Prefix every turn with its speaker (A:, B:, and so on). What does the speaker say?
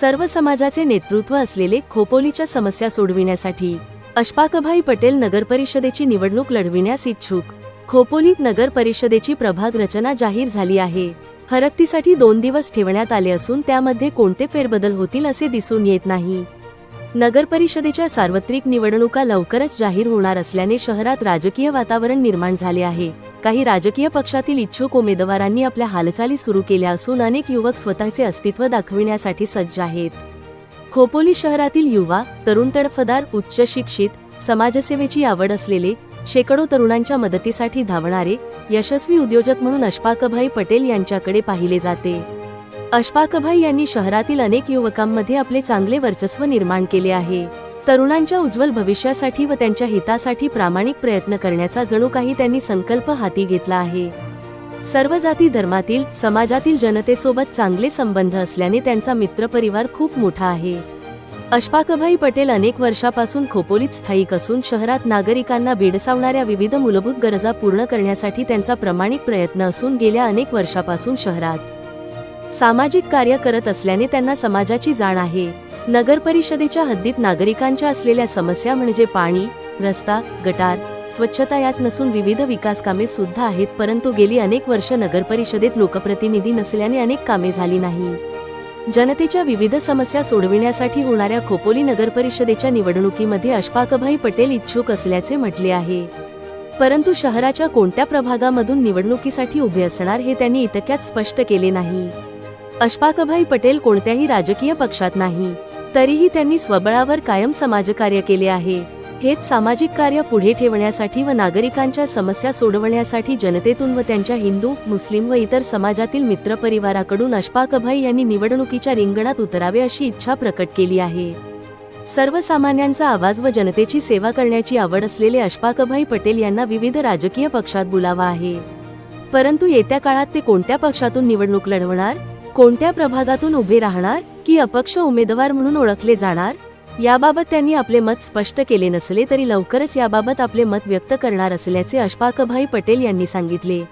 A: सर्व समाजाचे नेतृत्व असलेले खोपोलीच्या समस्या सोडविण्यासाठी अशफाकभाई पटेल नगरपरिषदेची निवडणूक लढविण्यास इच्छुक. खोपोली नगर परिषदेची प्रभाग रचना जाहीर झाली आहे. हरकतीसाठी दोन दिवस ठेवण्यात आले असून त्यामध्ये कोणते फेरबदल होतील असे दिसून येत नाही. नगरपरिषदेच्या सार्वत्रिक निवडणुका लवकरच जाहीर होणार असल्याने शहरात राजकीय वातावरण निर्माण झाले आहे. काही राजकीय पक्षातील इच्छुक उमेदवारांनी आपल्या हालचाली सुरू केल्या असून अनेक युवक स्वतःचे अस्तित्व दाखविण्यासाठी सज्ज आहेत. खोपोली शहरातील युवा तरुण तडफदार उच्च शिक्षित समाजसेवेची आवड असलेले शेकडो तरुणांच्या मदतीसाठी धावणारे यशस्वी उद्योजक म्हणून अशफाकभाई पटेल यांच्याकडे पाहिले जाते. अशफाकभाई यांनी शहरातील अनेक युवकांमध्ये आपले चांगले वर्चस्व निर्माण केले आहे. तरुणांच्या उज्ज्वल भविष्यासाठी व त्यांच्या हितासाठी प्रामाणिक प्रयत्न करण्याचा जणू काही त्यांनी संकल्प हाती घेतला आहे. सर्व जाती धर्मातील समाजातील जनतेसोबत चांगले संबंध असल्याने त्यांचा मित्रपरिवार खूप मोठा आहे. अशफाकभाई पटेल अनेक वर्षापासून खोपोलीत स्थायिक असून शहरात नागरिकांना भेडसावणाऱ्या विविध मूलभूत गरजा पूर्ण करण्यासाठी त्यांचा प्रामाणिक प्रयत्न असून गेल्या अनेक वर्षापासून शहरात सामाजिक कार्य करत असल्याने त्यांना समाजाची जाण आहे. नगर परिषदेच्या हद्दीत नागरिकांच्या असलेल्या समस्या म्हणजे पाणी रस्ता गटार स्वच्छता यात नसून विविध विकास कामे सुद्धा आहेत परंतु गेली अनेक वर्ष नगर परिषदेत लोकप्रतिनिधी नसल्याने अनेक कामे झाली नाही. जनतेच्या विविध समस्या सोडविण्यासाठी होणाऱ्या खोपोली नगर परिषदेच्या निवडणुकीमध्ये अशफाकभाई पटेल इच्छुक असल्याचे म्हटले आहे. परंतु शहराच्या कोणत्या प्रभागामधून निवडणुकीसाठी उभे असणार हे त्यांनी इतक्यात स्पष्ट केले नाही. अशफाकभाई पटेल कोणत्याही राजकीय पक्षात नाही. तरीही त्यांनी स्वबळावर कायम समाजकार्य केले आहे. हेच सामाजिक कार्य पुढे ठेवण्यासाठी व नागरिकांच्या समस्या सोडवण्यासाठी जनतेतून व त्यांच्या हिंदू मुस्लिम व इतर समाजातील मित्रपरिवाराकडून अशफाकभाई यांनी निवडणुकीच्या रिंगणात उतरावे अशी इच्छा प्रकट केली आहे. सर्वसामान्यांचा आवाज व जनतेची सेवा करण्याची आवड असलेले अशफाकभाई पटेल यांना विविध राजकीय पक्षात बुलावा आहे. परंतु येत्या काळात ते कोणत्या पक्षातून निवडणूक लढवणार? कोणत्या प्रभागातून उभे राहणार की अपक्ष उमेदवार म्हणून ओळखले जाणार याबाबत त्यांनी आपले मत स्पष्ट केले नसले तरी लवकरच याबाबत आपले मत व्यक्त करणार असल्याचे अशफाकभाई पटेल यांनी सांगितले.